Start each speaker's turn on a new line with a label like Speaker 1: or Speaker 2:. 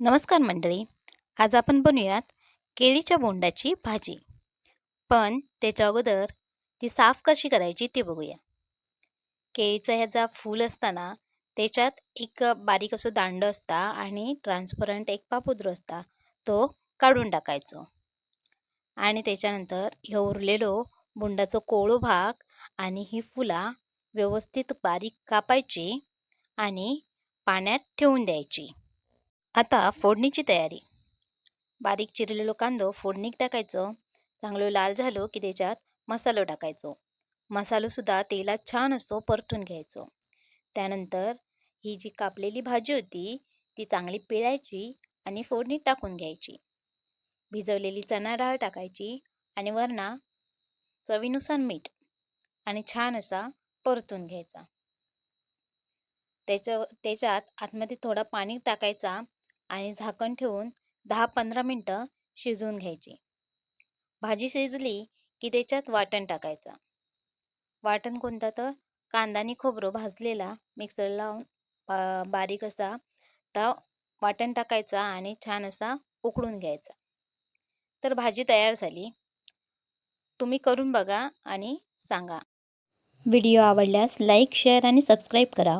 Speaker 1: नमस्कार मंडळी. आज आपण बनवूयात केळीच्या बोंडाची भाजी. पण त्याच्या अगोदर ती साफ कशी करायची ते बघूया. केळीचा ह्याचा फूल असताना त्याच्यात एक बारीक असं दांड असता आणि ट्रान्सपरंट एक पापुद्र असता तो काढून टाकायचो. आणि त्याच्यानंतर हे उरलेलो बोंडाचं कोळो भाग आणि ही फुला व्यवस्थित बारीक कापायची आणि पाण्यात ठेवून द्यायची. आता फोडणीची तयारी. बारीक चिरलेलो कांदो फोडणीत टाकायचो. चांगलो लाल झालो की त्याच्यात मसालो टाकायचो. मसालोसुद्धा तेलात छान असतो परतून घ्यायचो. त्यानंतर ही जी कापलेली भाजी होती ती चांगली पिळायची आणि फोडणीत टाकून घ्यायची. भिजवलेली चणा डाळ टाकायची आणि वरणा चवीनुसार मीठ आणि छान असा परतून घ्यायचा. त्याच्या त्याच्यात आतमध्ये थोडा पाणी टाकायचा आणि झाकण ठेवून दहा पंधरा मिनटं शिजवून घ्यायची. भाजी शिजली की त्याच्यात वाटण टाकायचं. वाटण कोणतं तर कांदा आणि खोबरं भाजलेला मिक्सर लावून बारीक असा तर वाटण टाकायचा आणि छान असा उकळून घ्यायचा. तर भाजी तयार झाली. तुम्ही करून बघा आणि सांगा. व्हिडिओ आवडल्यास लाईक शेअर आणि सबस्क्राईब करा.